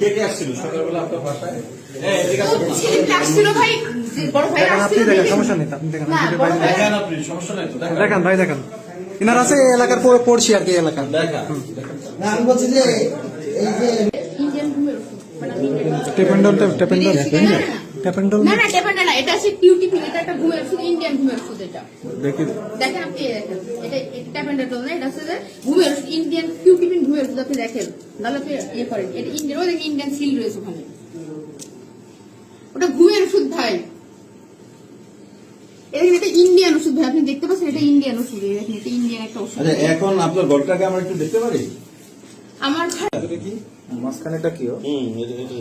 কে কে আসছিল সকালবেলা আপনার বাসায়। হ্যাঁ ভাই। যে বড় ভাই দেখেন দেখেন দেখেন। ভাই- দেখেন দেখেন। দেখেন দেখেন। ইনার আছে এই এলাকার পড়- পড়শি আর কি এই এলাকার। আমি বলছি যে এই যে ইন্ডিয়ান ঘুমের ওষুধ। মানে ইন্ডিয়ান- টেপেন্ডল টেপেন্ডল। না, না। টেপেন্ডল না এটা আছে কিউটি পিল এটা একটা ঘুমের ইন্ডিয়ান ঘুমের ওষুধ এটা দেখেন আপনি এটা এটা টেপান্ডাটল এটা হচ্ছে যে ঘুমের ইন্ডিয়ান কিউটি ঘুমের ওষুধ আপনি দেখেন নাহলে আপনি ইয়ে করেন। এটা ইন্ডিয়ান ওই ইন্ডিয়ান সিল রয়েছে ওখানে। ওটা ঘুমের ওষুধ ভাই। এটা ইন্ডিয়ান ওষুধ ভাই আপনি দেখতে পাচ্ছেন এটা ইন্ডিয়ান ওষুধ এটা ইন্ডিয়ান একটা ওষুধ। আচ্ছা এখন আপনার গলটাকে আমরা একটু দেখতে পারি? আমার এটা কি মাঝখানেটা কি হুম এটা এটা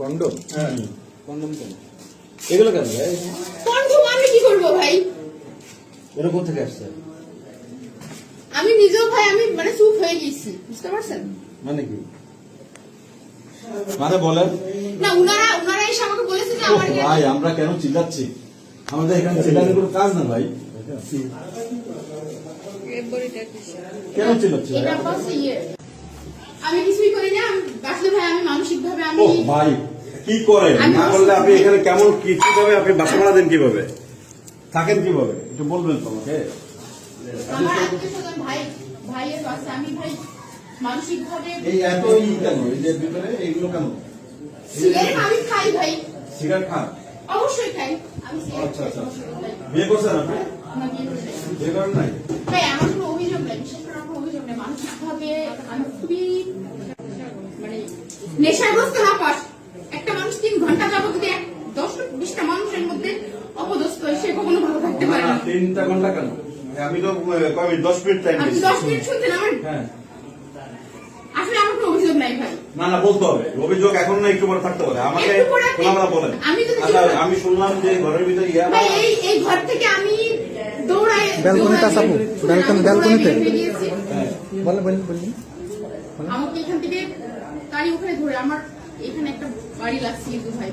কন্ডম? হ্যাঁ কন্ডম কেন? এগুলো কেন ভাই? আমি কি করব ভাই? এরকম থেকে আসছে? আমি নিজেও ভাই আমি মানে চুপ হয়ে গেছি বুঝতে পারছেন? মানে কি? মানে বলেন। না উনারা উনারা এসে আমাকে বলেছে যে আমার ভাই আমরা কেন চিল্লাচ্ছি? আমাদের এখানে চিল্লানোর কোনো কাজ না ভাই। কেন চিল্লাচ্ছি? ইয়ে। আমি কিছুই করি না আসলে ভাই আমি মানসিক ভাবে আমি ভাই কি করেন? না করলে আপনি এখানে কেমন কি কীভাবে আপনি বাসা ভাড়া দেন কীভাবে? থাকেন কীভাবে? একটু বলবেন তো আমাকে আমার আত্মীয় স্বজন ভাই ভাইয়ের আছে আমি ভাই মানসিক ভাবে এই এত ই কেন? এই যে ভিতরে এইগুলো কেন? আমি খাই ভাই। সিগারেট খান? অবশ্যই খাই। আচ্ছা, আচ্ছা, আচ্ছা। বিয়ে করছেন আপনি? না, বিয়ে করি নাই। বিয়ে করেন নাই? ভাই আমার কোনো অভিযোগ নাই বিশেষ করে আমার অভিযোগ নেই। মানসিক ভাবে আমি খুবই মানে নেশাগ্রস্ত না পাস। তিনটা ঘণ্টা কেন? আমি তো কয় মিনিট দশ মিনিট টাইম আপনি দশ মিনিট হ্যাঁ। আসলে আমার কোনো অভিযোগ নাই ভাই। না না বলতে হবে। অভিযোগ এখন না একটু পরে থাকতে পারে আমাকে একটু খোলামেলা বলেন। আমি যদি আচ্ছা আমি শুনলাম যে ঘরের ভিতরে ইয়া ভাই এই এই ঘর থেকে আমি দৌড়াই ব্যালকনিতে আসাবো? ব্যালকনি- আমি দৌড়াই ব্যালকনিতে? বের হয়ে। বলেন বলেন। আমাকে এখান থেকে গাড়ি ওখানে ধরে আমার এখানে একটা বাড়ি লাগছে কিন্তু ভাই।